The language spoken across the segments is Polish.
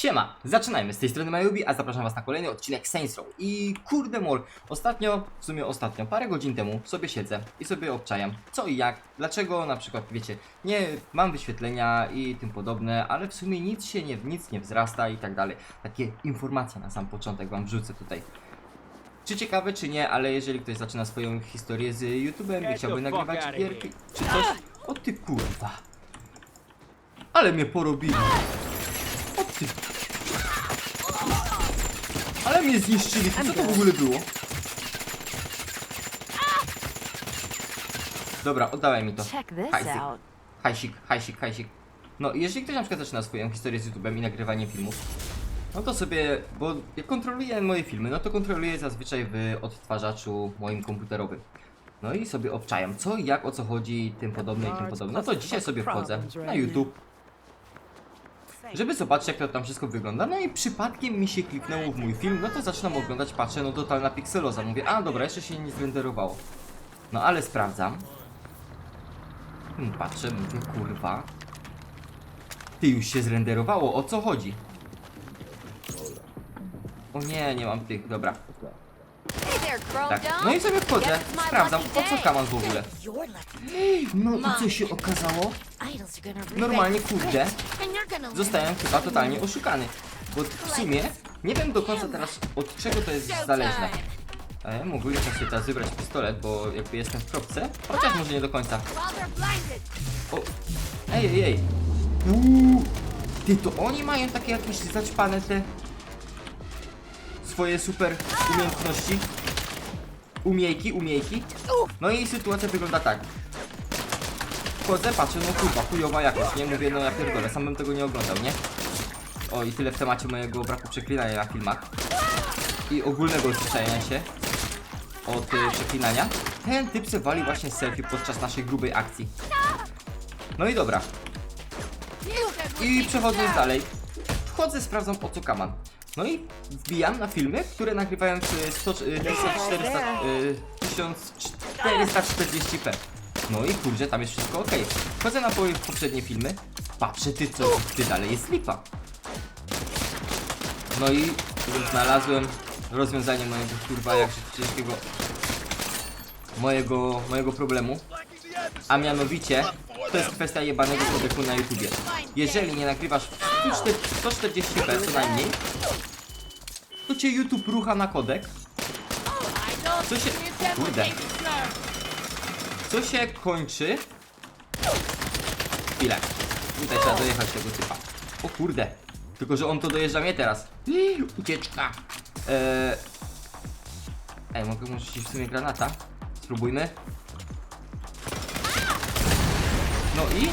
Siema, zaczynajmy. Z tej strony Majubi, a zapraszam was na kolejny odcinek Saints Row. I kurde mol, ostatnio, w sumie ostatnio, parę godzin temu sobie siedzę i sobie obczajam co i jak, dlaczego na przykład, wiecie, nie mam wyświetlenia i tym podobne, ale w sumie nic się nie, nic nie wzrasta i tak dalej. Takie informacje na sam początek wam wrzucę tutaj. Czy ciekawe, czy nie, ale jeżeli ktoś zaczyna swoją historię z YouTube'em i chciałby nagrywać gierki, czy coś, o ty kurwa. Ale mnie porobili. Ale mnie zniszczyli, co to w ogóle było? Dobra, oddawaj mi to. Hajsik, hajsik, hajsik, hajsik. No, jeżeli ktoś na przykład zaczyna swoją historię z YouTube'em i nagrywaniem filmów, no to sobie, bo jak kontroluję moje filmy, no to kontroluję zazwyczaj w odtwarzaczu moim komputerowym. No i sobie obczajam co, i jak, o co chodzi, tym podobne i tym podobne. No to dzisiaj sobie wchodzę na YouTube, żeby zobaczyć jak to tam wszystko wygląda. No i przypadkiem mi się kliknęło w mój film, no to zaczynam oglądać, patrzę, no totalna pikseloza. Mówię, a dobra, jeszcze się nie zrenderowało. No ale sprawdzam. Hmm, Patrzę, mówię, kurwa. Ty już się zrenderowało, o co chodzi? O nie, nie mam tych, dobra. Tak, no i sobie wchodzę, sprawdzam, lucky o co kaman w ogóle. No i co się okazało? Normalnie, kurde, zostałem chyba totalnie oszukany. Bo w sumie nie wiem do końca teraz od czego to jest zależne. E, mógłbym sobie teraz wybrać pistolet, bo jakby jestem w kropce. Chociaż może nie do końca. O, ej, ej, ej. Uuu, ty, to oni mają takie jakieś zaćpane te swoje super umiejętności. Umiejki, umiejki. No i sytuacja wygląda tak. Wchodzę, patrzę, no kurwa, chujowa jakość, nie? Mówię, no ja pierdolę, sam bym tego nie oglądał, nie? O, i tyle w temacie mojego braku przeklinania na filmach. I ogólnego usłyszenia się od y, przeklinania. Ten typ se wali właśnie selfie podczas naszej grubej akcji. No i dobra. I przechodząc dalej, wchodzę, sprawdzam o co kaman. No i wbijam na filmy, które nagrywają w 100, y, 1400, y, 1440p. No i kurczę, tam jest wszystko ok. Wchodzę na poprzednie filmy, patrzę ty co, ty dalej jest lipa. No i znalazłem rozwiązanie mojego kurwa jakże ciężkiego mojego, mojego problemu. A mianowicie, to jest kwestia jebanego kodeku na YouTubie. Jeżeli nie nagrywasz w 140p co najmniej, to cię YouTube rucha na kodek. Co się... Kurde. Co się kończy... Chwilę. Tutaj trzeba dojechać tego typa. O kurde. Tylko, że on to dojeżdża mnie teraz. Ucieczka. Eee... Ej, mogę rzucić w sumie granata? Spróbujmy. No i?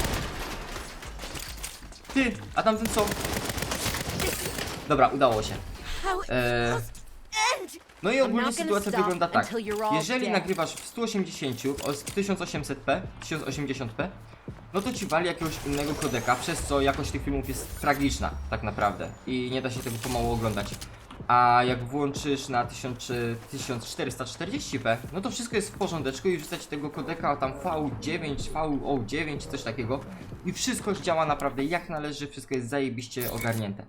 Ty, a tamten co? Dobra, udało się. Eee, no i ogólnie sytuacja wygląda tak. Jeżeli nagrywasz w 180, o, z 1800p, 1080p, no to ci wali jakiegoś innego kodeka, przez co jakość tych filmów jest tragiczna, tak naprawdę. I nie da się tego pomału oglądać. A jak włączysz na 1000 czy 1440p, no to wszystko jest w porządeczku i wrzucać tego kodeka tam V9, VO9, coś takiego. I wszystko działa naprawdę jak należy, wszystko jest zajebiście ogarnięte.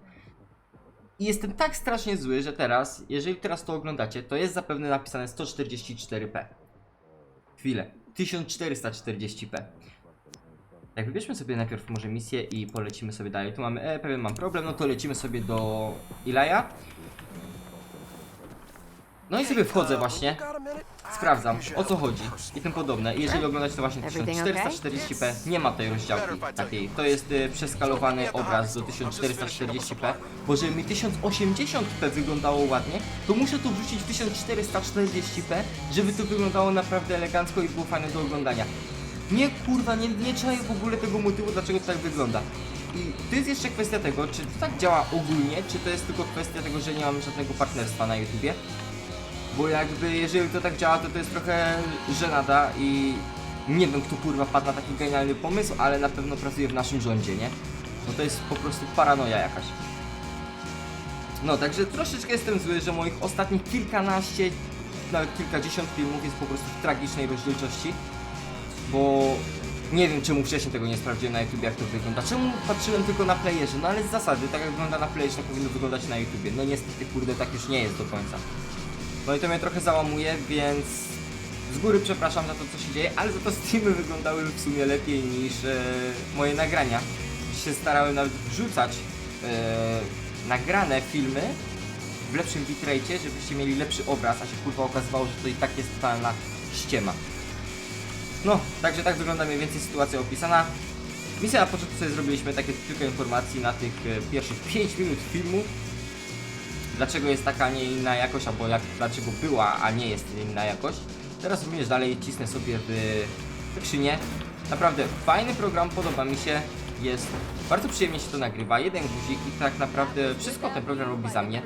I jestem tak strasznie zły, że teraz, jeżeli teraz to oglądacie, to jest zapewne napisane 144p. Chwilę. 1440p. Jak wybierzmy sobie najpierw może misję i polecimy sobie dalej. Tu mamy, e, pewien mam problem, no to lecimy sobie do Ilaja. No i sobie wchodzę właśnie, sprawdzam o co chodzi i tym podobne. I jeżeli oglądać to właśnie Everything okay? 1440p, nie ma tej rozdziałki takiej. To jest y, przeskalowany obraz do 1440p, bo żeby mi 1080p wyglądało ładnie, to muszę to wrzucić w 1440p, żeby to wyglądało naprawdę elegancko i było fajne do oglądania. Nie kurwa, nie, nie czaję w ogóle tego motywu, dlaczego to tak wygląda. I to jest jeszcze kwestia tego, czy to tak działa ogólnie, czy to jest tylko kwestia tego, że nie mam żadnego partnerstwa na YouTubie. Bo jakby jeżeli to tak działa, to to jest trochę żenada i nie wiem kto kurwa padł na taki genialny pomysł, ale na pewno pracuje w naszym rządzie, nie? No to jest po prostu paranoja jakaś. No, także troszeczkę jestem zły, że moich ostatnich kilkanaście, nawet kilkadziesiąt filmów jest po prostu w tragicznej rozdzielczości, bo Nie wiem czemu wcześniej tego nie sprawdziłem na YouTube jak to wygląda. Czemu patrzyłem tylko na playerze? No ale z zasady, tak jak wygląda na playerze, tak powinno wyglądać na YouTubie. No niestety kurde tak już nie jest do końca. No i to mnie trochę załamuje, więc z góry przepraszam za to co się dzieje, ale za to streamy wyglądały w sumie lepiej niż e, moje nagrania. Się starałem nawet wrzucać e, nagrane filmy w lepszym bitrate, żebyście mieli lepszy obraz, a się kurwa okazywało, że to i tak jest totalna ściema. No, także tak wygląda mniej więcej sytuacja opisana. Misja na początku sobie zrobiliśmy takie kilka informacji na tych e, pierwszych 5 minut filmu. Dlaczego jest taka, a nie inna jakość, albo jak, dlaczego była, a nie jest inna jakość. Teraz również dalej cisnę sobie w skrzynię. Naprawdę fajny program, podoba mi się. Jest bardzo przyjemnie się to nagrywa. Jeden guzik i tak naprawdę wszystko ten program robi za mnie.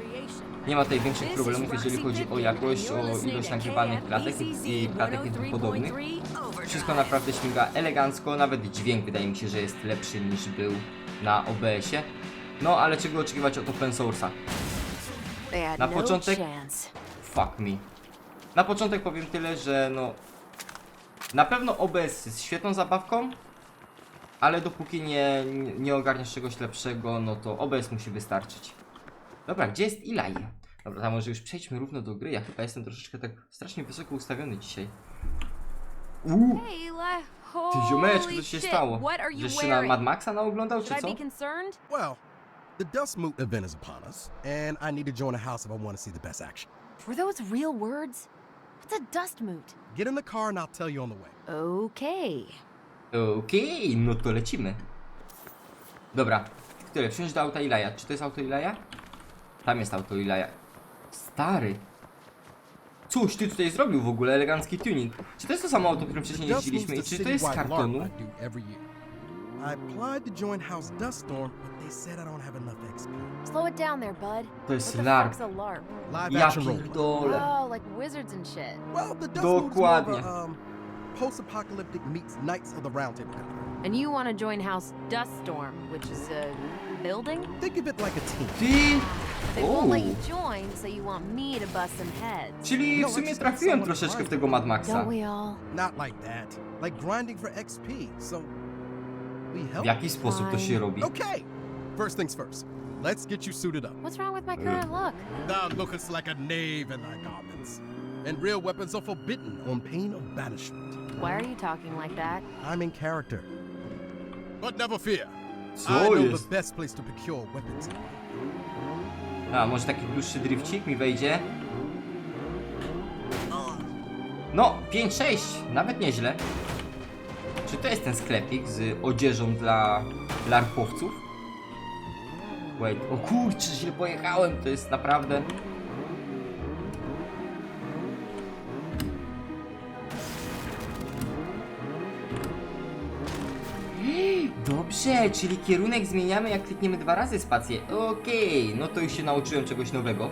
Nie ma tutaj większych problemów, jeżeli chodzi o jakość, o ilość nagrywanych klatek i klatek i tym podobnych. Wszystko naprawdę śmiga elegancko, nawet dźwięk wydaje mi się, że jest lepszy niż był na OBS-ie. No ale czego oczekiwać od open source'a? Na no początek-. Fuck me. Na początek powiem tyle, że no... Na pewno OBS jest świetną zabawką, ale dopóki nie, nie, nie ogarniesz czegoś lepszego, no to OBS musi wystarczyć. Dobra, gdzie jest Eli? Dobra, to może już przejdźmy równo do gry. Ja chyba jestem troszeczkę tak strasznie wysoko ustawiony dzisiaj. Uuu, Hey, Eli. ty ziomeczku, co się stało? Żeś się na? Mad Maxa naoglądał, czy co? Well, the Dust Moot event is upon us, and I need to join a house if I want to see the best action. Were those real words? What's a dust moot? Get in the car and I'll tell you on the way. Okay. Okej, no to lecimy. Dobra, które? Wsiąść do auta Ilaja. Czy to jest auto Ilaja? Tam jest auto Ilaja. Stary. Coś ty tutaj zrobił w ogóle, elegancki tuning. Czy to jest to samo auto, którym wcześniej jeździliśmy i czy to jest z kartonu? LARP I do every year. I applied to join House Duststorm, but they said I don't have enough XP. Slow it down there, bud. To jest What the LARP. fuck's a LARP? Live Ja action roleplay. pierdolę. Oh, like wizards and shit. Well, the Dust Moot is more of Dokładnie. um, post-apocalyptic meets Knights of the Round Table. kind of thing. And you want to join House Duststorm, which is a building? Think of it like a team. Ty! They won't let you O! join, so you want me to bust some heads. Czyli No, w sumie it's trafiłem someone troszeczkę w blind. tego Mad Maxa. Don't we all? Not like that. Like grinding for XP. So, we W jaki sposób to się robi? Okay. First things first. Let's get you suited up. What's wrong with my current look? Thou lookest like a knave in thy garments, and real weapons are forbidden on pain of banishment. Why are you talking like that? I'm in character. But never fear. I Co know jest? the best place to procure weapons. A, może taki dłuższy drifcik mi wejdzie? No, 5-6, nawet nieźle. Czy to jest ten sklepik z odzieżą dla larpowców? Wait, o kurczę, źle pojechałem, to jest naprawdę... Dobrze, czyli kierunek zmieniamy jak klikniemy dwa razy spację. Okej, no to już się nauczyłem czegoś nowego.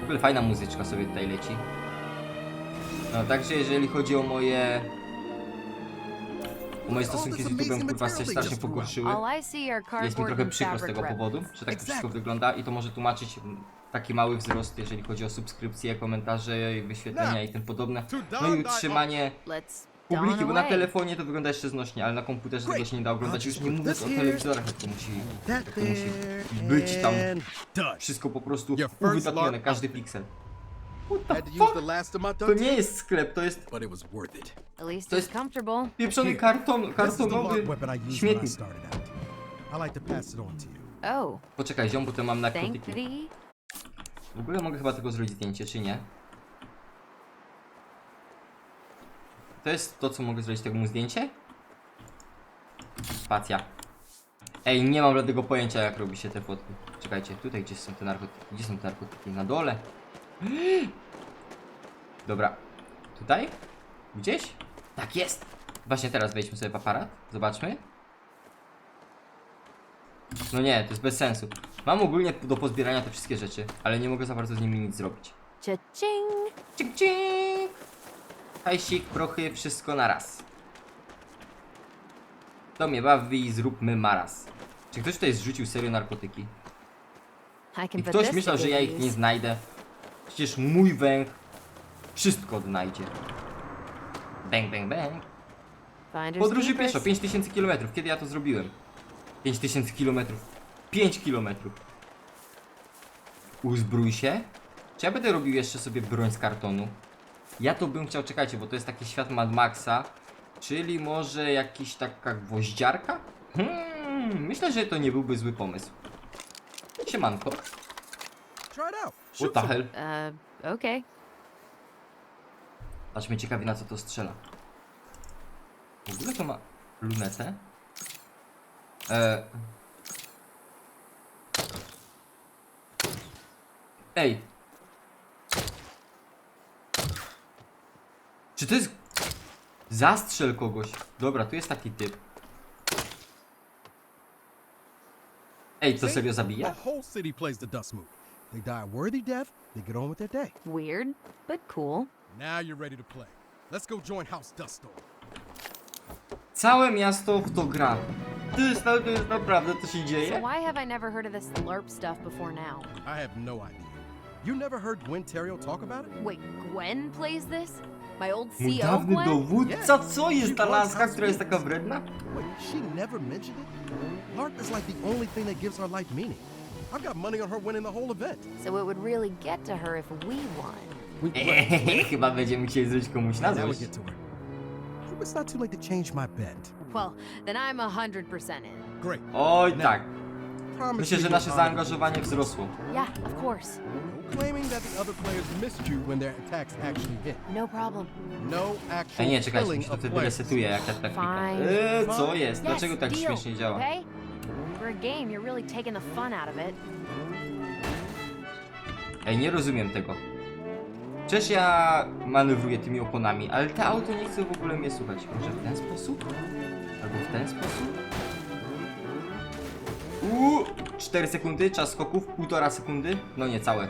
W ogóle fajna muzyczka sobie tutaj leci. No także jeżeli chodzi o moje... Moje stosunki z YouTube'em kurwa się strasznie pogorszyły. Jest mi trochę przykro z tego powodu, że tak to wszystko wygląda i to może tłumaczyć mm, taki mały wzrost, jeżeli chodzi o subskrypcje, komentarze, wyświetlenia i tym podobne. No i utrzymanie publiki, bo na telefonie to wygląda jeszcze znośnie, ale na komputerze tego się nie da oglądać. Już nie mówiąc o telewizorach, jak to musi, jak to musi być tam wszystko po prostu uwydatnione, każdy piksel. What the Had to use the fuck? last of my To duct nie tape, jest sklep, to jest but it was worth it. At least To it's jest- comfortable. pieprzony karton, This is the kartonowy LARP weapon I used when I śmietnik. started out. I like to pass it on to you. Oh, Poczekaj, ziom, bo to mam thank narkotyki. thee. W ogóle mogę chyba tylko zrobić zdjęcie, czy nie? To jest to, co mogę zrobić tego mu zdjęcie? Spacja. Ej, nie mam żadnego pojęcia, jak robi się te fotki. Czekajcie, tutaj gdzie są te narkotyki? Gdzie są te narkotyki? Na dole? Dobra. Tutaj? Gdzieś? Tak jest! Właśnie teraz wejdźmy sobie w aparat. Zobaczmy. No nie, to jest bez sensu. Mam ogólnie do pozbierania te wszystkie rzeczy, ale nie mogę za bardzo z nimi nic zrobić. Cha-ching. Cik, cik. Hajsik, prochy, wszystko na raz. To mnie bawi, zróbmy maraz. Czy ktoś tutaj zrzucił serio narkotyki? I I ktoś myślał, że ja ich nie znajdę. Przecież mój węch wszystko odnajdzie. Bang, bang, bang. Podróży pieszo, 5000 km. Kiedy ja to zrobiłem? 5000 km. 5 km. Uzbrój się. Czy ja będę robił jeszcze sobie broń z kartonu? Ja to bym chciał, czekajcie, bo to jest taki świat Mad Maxa. Czyli może jakiś taka gwoździarka? Hmm, myślę, że to nie byłby zły pomysł. Siemanko. Try it out. What Shoot the some. hell? Uh, okay. Aż mnie ciekawi na co to strzela. W ogóle to ma lunetę. E... Ej! Czy to jest... Zastrzel kogoś. Dobra, tu jest taki typ. Ej, to serio zabija? The whole city plays the dust move. They die a worthy death, they get on with their day. Weird, but cool. Now you're ready to play. Let's go join House Duststorm. Całe miasto w to gra. To jest, to jest naprawdę, to się So dzieje? why have I never heard of this LARP stuff before now? I have no idea. You never heard Gwen Terrio talk about it? Wait, Gwen plays this? My old Mój CO dawny Gwen? dowódca, co jest ta laska, która jest taka wredna? Wait, she never mentioned it? LARP is like the only thing that gives our life meaning. I've got money on her winning the whole event. So it would really get to her if we won. We, chyba będziemy musieli zrobić komuś na now we złość. get to her. Hope it's not too late to change my bet. Well, then I'm a 100% in. Great. Oj tak, Promise myślę, me że you'll nasze honor zaangażowanie wzrosło. Yeah, of course. No claiming that the other players missed you when their attacks actually hit. No problem. No actual Ej nie, czekajcie, mi killing się to wtedy players. resetuje jak ta. Fine. Eee, co jest? Yes, Dlaczego tak deal, śmiesznie działa? Okay? For a game, you're really taking the fun out of it. Ej, nie rozumiem tego. Przecież ja manewruję tymi oponami, ale te auto nie chce w ogóle mnie słuchać. Może w ten sposób? Albo w ten sposób? Uuu, 4 sekundy, czas skoków, 1,5 sekundy, no nie całe.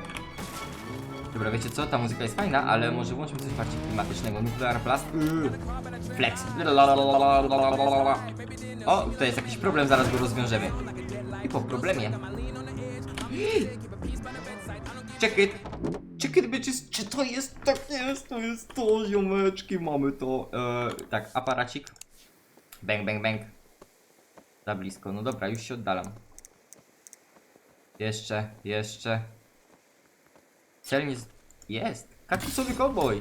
Dobra, wiecie co, ta muzyka jest fajna, ale może włączmy coś bardziej klimatycznego. Nuclear Blast, Flex. O, to jest jakiś problem, zaraz go rozwiążemy. I po problemie. Check it. Check it, bitches. Czy to jest? Tak jest, to jest to, ziomeczki, mamy to. E, tak, aparacik. Bang, bang, bang. Za blisko. No dobra, już się oddalam. Jeszcze, jeszcze. Cel nie... z- Jest. Kaktusowy cowboy.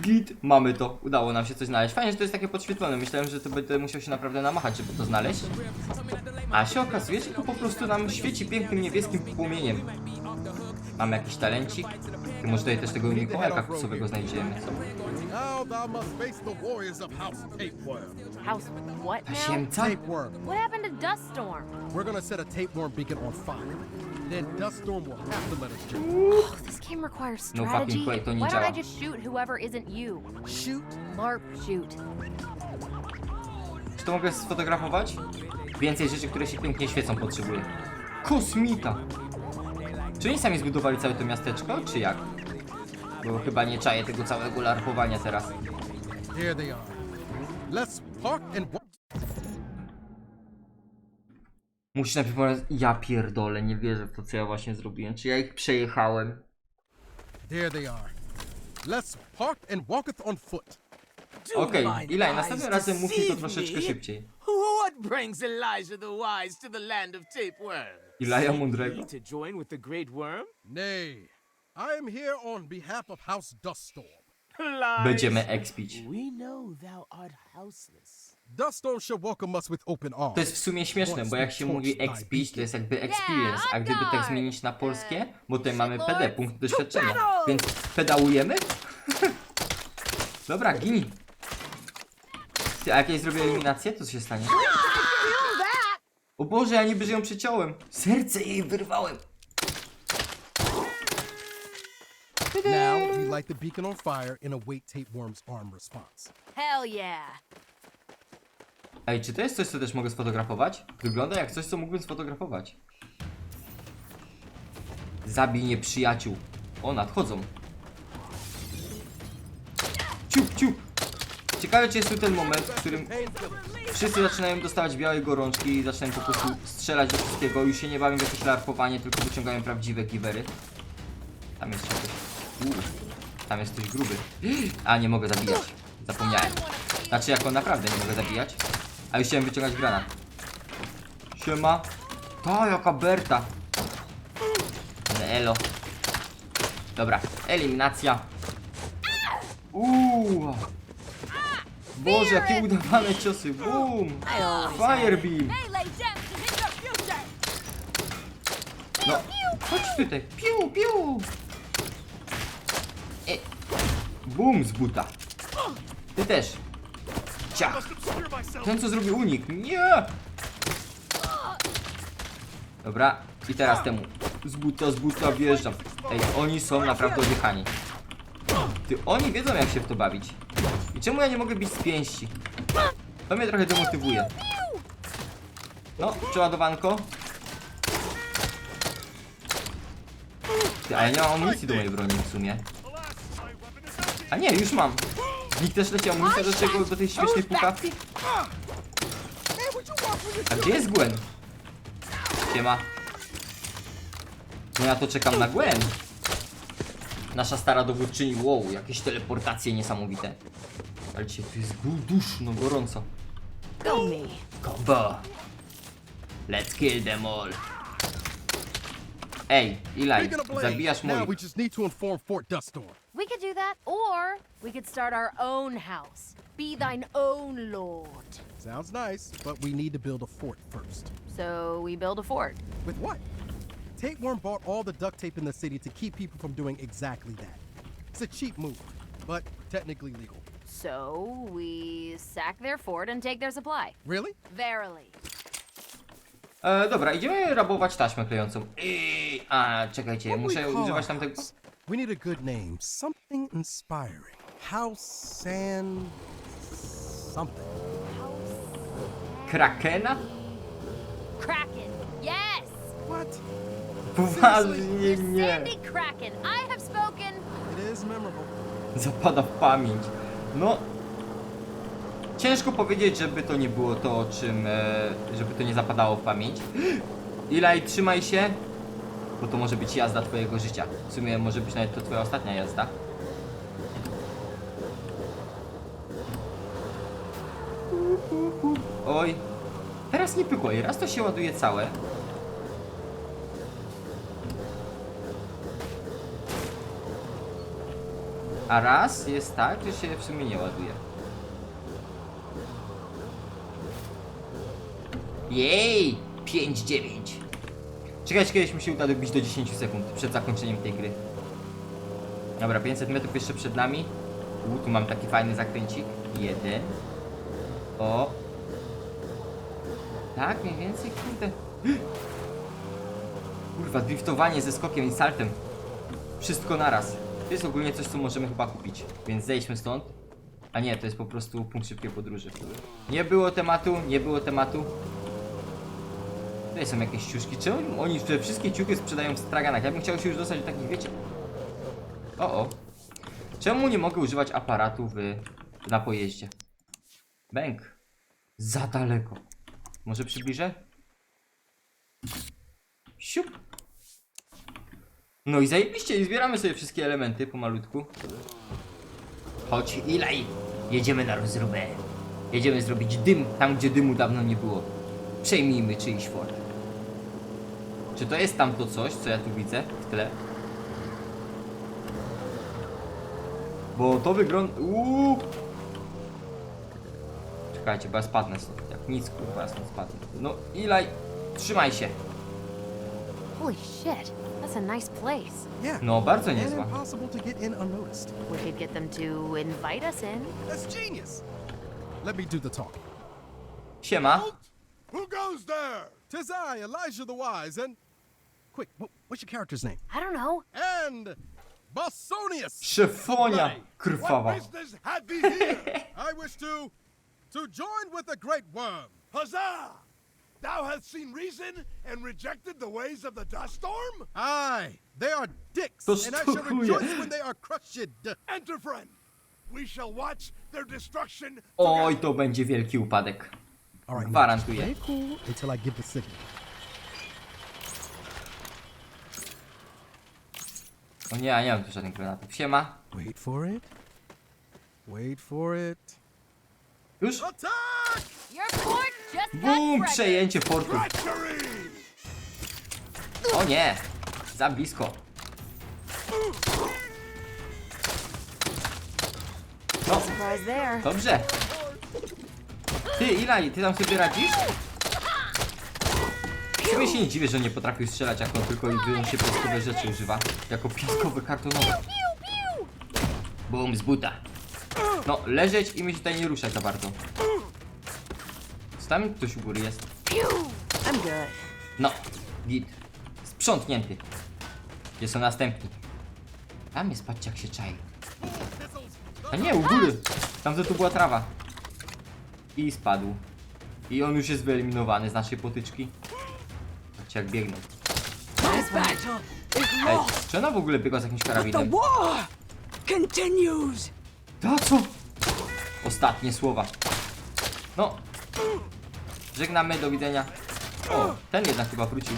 Git. Mamy to. Udało nam się coś znaleźć. Fajnie, że to jest takie podświetlone. Myślałem, że to będę musiał się naprawdę namachać, żeby to znaleźć. A się okazuje, że to po prostu nam świeci pięknym niebieskim płomieniem. Mamy jakiś talencik. I może tutaj też tego Mikołaja kaktusowego znajdziemy, co? Now thou must face the warriors of House Tapeworm. House what now? Tasiemca? Tapeworm. What happened to Duststorm? We're gonna set a tapeworm beacon on fire. Then Duststorm will have to let us join. Oh, this game requires No strategy. fucking way, to nie Why don't działa. I just shoot whoever isn't you? Shoot. LARP shoot. Czy to mogę sfotografować? Więcej rzeczy, które się pięknie świecą potrzebuję. Kosmita! Czy oni sami zbudowali całe to miasteczko, czy jak? Bo chyba nie czaję tego całego larpowania teraz. Here they are. Let's park and walk. Musisz najpierw powiedzieć, ja pierdolę, nie wierzę w to, co ja właśnie zrobiłem. Czy ja ich przejechałem? There they are. Let's park and walketh on foot. Okej, Ilaj, następnym razem mów mi to troszeczkę szybciej. What brings Elijah the Wise to the land of Tapeworm? Ilaja Mądrego? To join with the Great Worm? Nay, I am here on behalf of House Duststorm. Lies. Będziemy expić. We know thou art houseless. Duststorm shall welcome us with open arms. To jest w sumie śmieszne, bo jak się mówi expić, to jest jakby experience, a gdyby tak zmienić na polskie, bo tutaj mamy PD, punkt doświadczenia, więc pedałujemy? Dobra, gini. Ty, a jak jej zrobię eliminację, to co się stanie? O Boże, ja niby że ją przyciąłem. Serce jej wyrwałem. Now we light the beacon on fire and await Tapeworm's arm response. Hell yeah. Ej, czy to jest coś, co też mogę sfotografować? Wygląda jak coś, co mógłbym sfotografować. Zabij nieprzyjaciół. O, nadchodzą. Ciup, ciup. Ciekawe, czy jest tu ten moment, w którym wszyscy zaczynają dostawać białe gorączki i zaczynają po prostu strzelać do wszystkiego. Już się nie bawią w jakieś larpowanie, tylko wyciągają prawdziwe givery. Tam jest coś. Tam jest ktoś gruby. A, nie mogę zabijać. Zapomniałem. Znaczy, jak on naprawdę nie mogę zabijać. A już chciałem wyciągać granat. Siema. Ta, jaka Berta. Ale elo. Dobra, eliminacja. Uuu. Boże, jakie udawane ciosy. Boom. Firebeam. No, chodź tutaj. Piu, piu. E. Boom z buta. Ty też. Ciach. Ten co zrobił unik. Nie. Dobra. I teraz temu. Z buta, z buta wjeżdżam. Ej, oni są naprawdę odjechani. Ty, oni wiedzą jak się w to bawić. I czemu ja nie mogę bić z pięści? To mnie trochę demotywuje. No, przeładowanko. Ty, a ja nie mam amunicji do mojej broni w sumie. A nie, już mam. Nich też leci amunicja do, tego, do tej śmiesznej pukawki? A gdzie jest Gwen? Siema. No ja to czekam na Gwen. Nasza stara dowódczyni, wow, jakieś teleportacje niesamowite. Ale dzisiaj tu jest duszno, gorąco. Go me. Combo. Let's kill them all. Ej, Eli, zabijasz moich. We just need to inform Fort Duststorm. We could do that, or we could start our own house. Be thine own lord. Sounds nice, but we need to build a fort first. So we build a fort. With what? Tapeworm bought all the duct tape in the city to keep people from doing exactly that. It's a cheap move, but technically legal. So we sack their fort and take their supply. Really? Verily. E, dobra, idziemy rabować taśmę klejącą. Ej, a, czekajcie, What do we muszę call używać our tamtego. We need a good name, something inspiring. House Sand something. Krakena? Kraken. Yes. What? Poważnie nie. Sandy Kraken. I have spoken. It is memorable. Zapada w pamięć. No. Ciężko powiedzieć, żeby to nie było to, o czym. E, żeby to nie zapadało w pamięć. Ilaj, trzymaj się. Bo to może być jazda twojego życia. W sumie może być nawet to twoja ostatnia jazda. Oj. Teraz nie pykło i raz to się ładuje całe. A raz jest tak, że się w sumie nie ładuje. Jej! 5-9. Czekać, kiedyś mi się uda dobić do 10 sekund przed zakończeniem tej gry. Dobra, 500 metrów jeszcze przed nami. U, tu mam taki fajny zakręcik. Jeden. O. Tak, mniej więcej, kurde. Kurwa, driftowanie ze skokiem i saltem. Wszystko naraz. To jest ogólnie coś, co możemy chyba kupić. Więc zejdźmy stąd. A nie, to jest po prostu punkt szybkiej podróży. Nie było tematu, nie było tematu. Tutaj są jakieś ciuszki. Czemu oni te wszystkie ciuchy sprzedają w straganach? Ja bym chciał się już dostać do takich, wiecie... O, o. Czemu nie mogę używać aparatu w... na pojeździe? Bęk. Za daleko. Może przybliżę? Siup. No i zajebiście, i zbieramy sobie wszystkie elementy pomalutku. Chodź, Ilaj! Jedziemy na rozróbę. Jedziemy zrobić dym tam, gdzie dymu dawno nie było. Przejmijmy czyjś fort. Czy to jest tamto coś, co ja tu widzę w tle? Bo to wygląda... Uuu! Czekajcie, bo ja spadnę stąd. Jak nic, kurwa, ja stąd spadnę. No, Ilaj, trzymaj się. Holy shit. That's a nice place. Yeah. No, bardzo and niezła. impossible to get in unnoticed. We could get them to invite us in. That's genius. Let me do the talking. Siema. Who goes there? Tis I, Elijah the Wise, and quick, wh- what's your character's name? I don't know. And Bosonius. Szefonia krwawa. business had thee here? I wish to to join with the Great Worm. Huzzah! Thou hast seen reason and rejected the ways of the dust storm? Aye, they are dicks, and I shall rejoice when they are crushed. Enter, friend. We shall watch their destruction. Oj, to będzie wielki upadek. All right, Gwarantuję. Stay cool until I give the signal. O nie, ja nie mam tu żadnych granatów. Siema. Wait for it. Wait for it. Już? Attack! Your fort just got Bum! wrecked. Przejęcie. Treachery! O nie! Za blisko. No, Surprise there. dobrze. Ty, Ilaj, ty tam sobie radzisz? Sobie się nie dziwię, że nie potrafił strzelać, jak on tylko i wyłącznie piaskowe rzeczy używa. Jako piaskowe kartonowe. Bum, z buta. No, leżeć i mi się tutaj nie ruszać za bardzo. Co tam ktoś u góry jest? No, git. Sprzątnięty. Gdzie są następni? Tam jest, patrzcie jak się czai. A nie, u góry. Tam to tu była trawa. I spadł. I on już jest wyeliminowany z naszej potyczki. Patrzcie jak biegną. Ej, czy ona w ogóle biegła z jakimś karabinem? To co? Ostatnie słowa. No. Żegnamy, do widzenia. O, ten jednak chyba wrócił.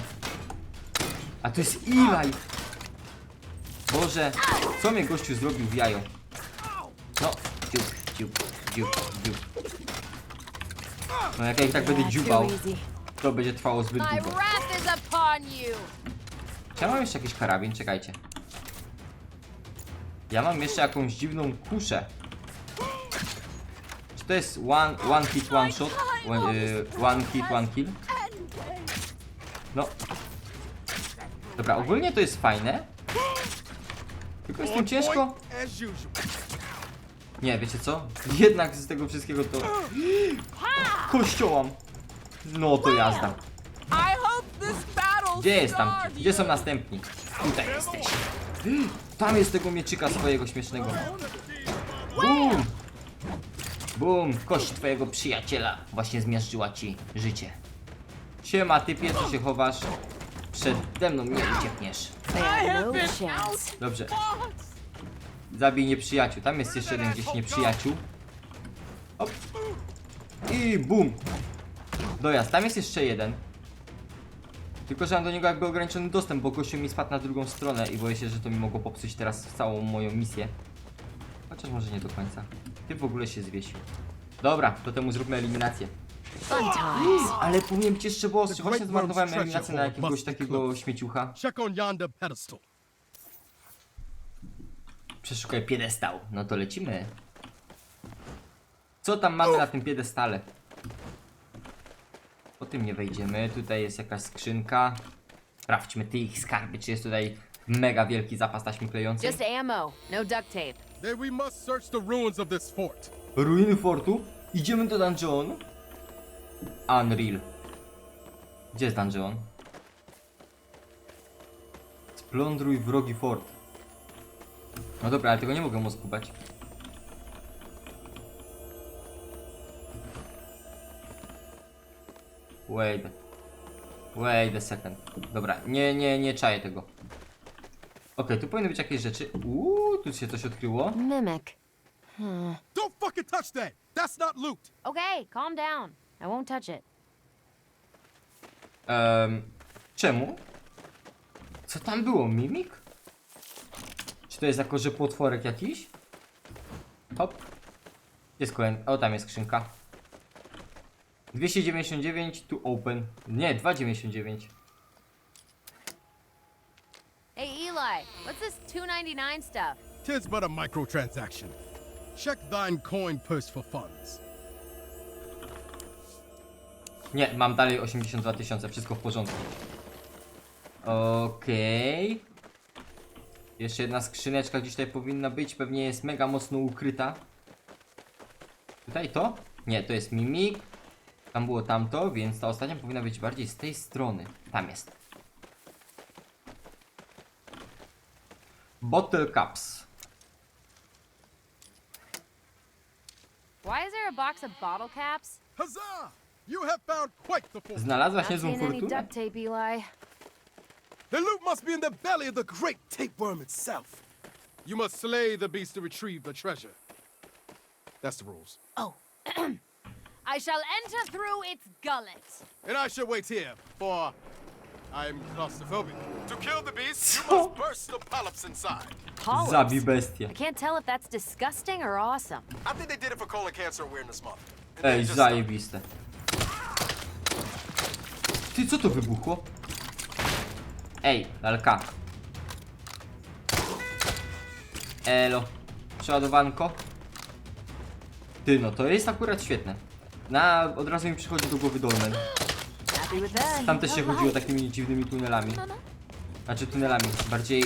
A to jest Eli. Boże, co mnie gościu zrobił w jajo? No, dziób, dziób, dziób, dziób. No jak ja ich tak będę dziubał, to będzie trwało zbyt długo. Czy ja mam jeszcze jakiś karabin? Czekajcie. Ja mam jeszcze jakąś dziwną kuszę. Czy to jest one, one hit, one shot? One, y, one hit, one kill? No. Dobra, ogólnie to jest fajne. Tylko jest tym ciężko. Nie, wiecie co? Jednak z tego wszystkiego to... Kościołam. No to jazda. Gdzie jest tam? Gdzie są następni? Tutaj jesteś. Tam jest tego mieczyka swojego śmiesznego. Bum! Bum! Kość twojego przyjaciela właśnie zmiażdżyła ci życie. Siema typie, co się chowasz? Przede mną nie uciekniesz. Dobrze. Zabij nieprzyjaciół. Tam jest jeszcze jeden gdzieś nieprzyjaciół. Hop. I bum! Dojazd. Tam jest jeszcze jeden. Tylko, że mam do niego jakby ograniczony dostęp, bo gościu mi spadł na drugą stronę i boję się, że to mi mogło popsuć teraz całą moją misję. Chociaż może nie do końca. Ty w ogóle się zwiesił. Dobra, to temu zróbmy eliminację. Ale powinien być jeszcze boss. Właśnie zmarnowałem eliminację na jakiegoś takiego śmieciucha. Check on yonder pedestal. Przeszukaj piedestał. No to lecimy. Co tam mamy na tym piedestale? Po tym nie wejdziemy. Tutaj jest jakaś skrzynka. Sprawdźmy te ich skarby, czy jest tutaj mega wielki zapas taśmy klejącej. Just ammo, no duct tape. Then we must search the ruins of this fort. Ruiny fortu. Idziemy do dungeonu. Unreal. Gdzie jest dungeon? Splądruj wrogi fort. No dobra, ale tego nie mogę mu skubać. Wait. Wait a second. Dobra, nie, nie, nie czaję tego. Okej, tu powinny być jakieś rzeczy. Uuu, tu się coś odkryło. Mimic. Don't fucking touch that! That's not loot! Okay, calm down. I won't touch it. Ehm, czemu? Co tam było? Mimik? Czy to jest jako, że potworek jakiś? Hop. Jest kolejny. O, tam jest skrzynka. 299 to open. Nie, 299. Hey, Eli, what's this 299 stuff? Tis but a microtransaction. Check thine coin purse for funds. Nie, mam dalej 82 tysiące, wszystko w porządku. Okej. Jeszcze jedna skrzyneczka gdzieś tutaj powinna być, pewnie jest mega mocno ukryta. Tutaj to? Nie, to jest mimik. Tam było tamto, więc ta ostatnia powinna być bardziej z tej strony. Tam jest. Bottle Caps. Why is there a box of bottle caps? Huzzah! You have found quite the. Znalazłaś niezłą fortunę? Duct tape, Eli. The loot must be in the belly of the great tapeworm itself. You must slay the beast to retrieve the treasure. That's the rules. Oh. I shall enter through its gullet. And I shall wait here, for I'm claustrophobic. To kill the beast, you must burst the polyps inside. Zabij Polyps. bestię. I can't tell if that's disgusting or awesome. I think they did it for colon cancer awareness month. Ej, zajebiste. Ty, co to wybuchło? Ej, lalka. Elo. Przeładowanko. Ty, no to jest akurat świetne. Na, od razu mi przychodzi do głowy Dolmen. Tam też się chodziło takimi dziwnymi tunelami. Znaczy tunelami, bardziej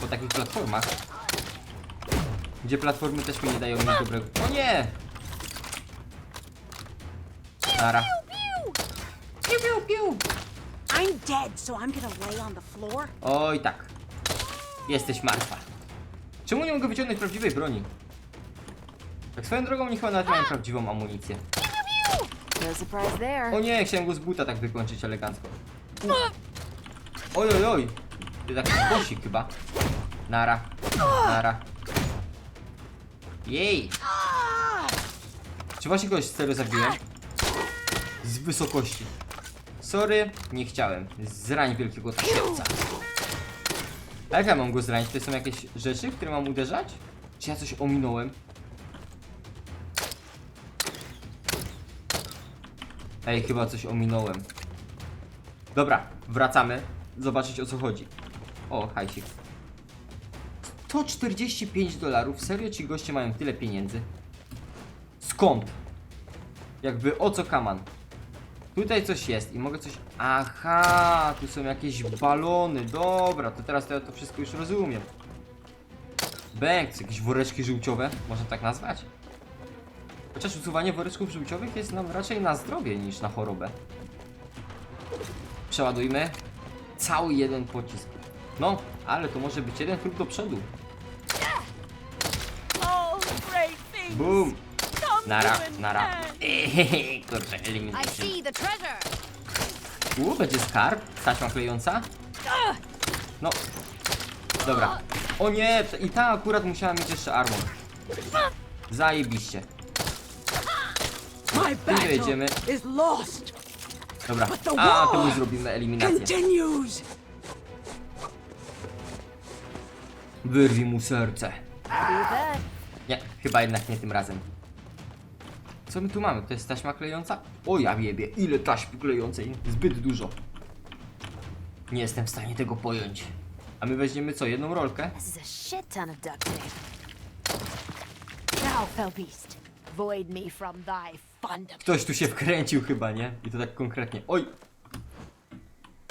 po takich platformach. Gdzie platformy też mi nie dają nic dobrego. O nie! Nara. Piu, piu, piu. I'm dead, so I'm gonna lay on the floor. Oj tak. Jesteś martwa. Czemu nie mogę wyciągnąć prawdziwej broni? Tak swoją drogą nie chyba nawet mają prawdziwą amunicję. No surprise there. O nie, chciałem go z buta tak wykończyć elegancko. Oj, oj, oj. Ty taki kosik chyba. Nara. Nara. Jej. Czy właśnie kogoś z serio zabiłem? Z wysokości. Sorry, nie chciałem. Zrań wielkiego tasiemca. A jak ja mam go zranić? To są jakieś rzeczy, które mam uderzać? Czy ja coś ominąłem? Ej, chyba coś ominąłem. Dobra, wracamy. Zobaczyć o co chodzi. O, hajsik. 145 dolarów? Serio ci goście mają tyle pieniędzy? Skąd? Jakby o co kaman? Tutaj coś jest i mogę coś... Aha, tu są jakieś balony. Dobra, to teraz to ja to wszystko już rozumiem. Bęk, jakieś woreczki żółciowe, można tak nazwać? Chociaż usuwanie woreczków żółciowych jest nam raczej na zdrowie niż na chorobę. Przeładujmy. Cały jeden pocisk. No, ale to może być jeden krok do przodu. Oh, Boom! Nara, nara. Kurczę, I elimination. see the treasure. U, będzie skarb? Taśma klejąca? No. Dobra. O nie, i ta akurat musiała mieć jeszcze armor. Zajebiście. My battle jedziemy. is lost. Dobra. A, to już zrobimy eliminację. Continues. Wyrwij mu serce. Nie, chyba jednak nie tym razem. Co my tu mamy? To jest taśma klejąca? O ja wiebie, ile taśmy klejącej? Zbyt dużo. Nie jestem w stanie tego pojąć. A my weźmiemy co, jedną rolkę? This is a shit ton of duct tape. Now, fell beast, void me from thy fondom. Ktoś tu się wkręcił chyba, nie? I to tak konkretnie. Oj!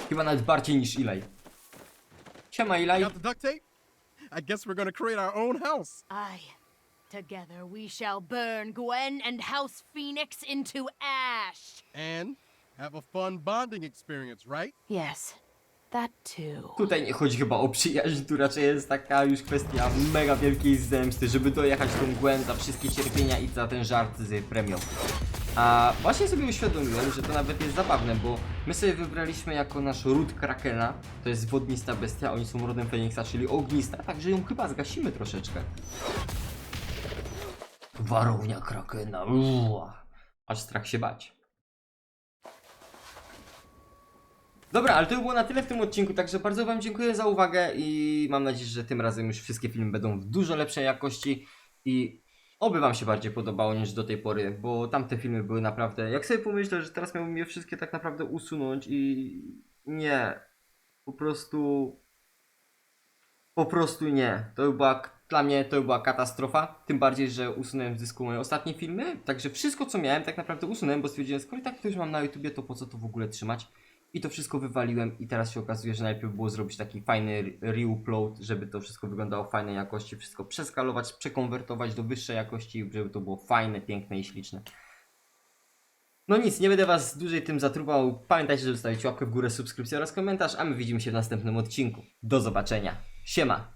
Chyba nawet bardziej niż Ilaj. Siema Ilaj. Got the duct tape? I guess we're gonna create our own house. Aye. Together we shall burn Gwen and House Phoenix into ash. And have a fun bonding experience, right? Yes, that too. Tutaj nie chodzi chyba o przyjaźń, tu raczej jest taka już kwestia mega wielkiej zemsty, żeby dojechać tą Gwen za wszystkie cierpienia i za ten żart z premią. A właśnie sobie uświadomiłem, że to nawet jest zabawne, bo my sobie wybraliśmy jako nasz ród Krakena, to jest wodnista bestia, oni są rodem Feniksa, czyli ognista, także ją chyba zgasimy troszeczkę. Warownia Krakena, uuu, aż strach się bać. Dobra, ale to było na tyle w tym odcinku, także bardzo Wam dziękuję za uwagę i mam nadzieję, że tym razem już wszystkie filmy będą w dużo lepszej jakości i oby Wam się bardziej podobało niż do tej pory, bo tamte filmy były naprawdę, jak sobie pomyślę, że teraz miałbym je wszystkie tak naprawdę usunąć i nie, po prostu, po prostu nie, to była, dla mnie to była katastrofa, tym bardziej, że usunąłem z dysku moje ostatnie filmy, także wszystko co miałem tak naprawdę usunąłem, bo stwierdziłem, skoro i tak to już mam na YouTubie, to po co to w ogóle trzymać? I to wszystko wywaliłem i teraz się okazuje, że najpierw było zrobić taki fajny reupload, żeby to wszystko wyglądało w fajnej jakości, wszystko przeskalować, przekonwertować do wyższej jakości, żeby to było fajne, piękne i śliczne. No nic, nie będę was dłużej tym zatruwał. Pamiętajcie, żeby zostawić łapkę w górę, subskrypcję oraz komentarz, a my widzimy się w następnym odcinku. Do zobaczenia. Siema!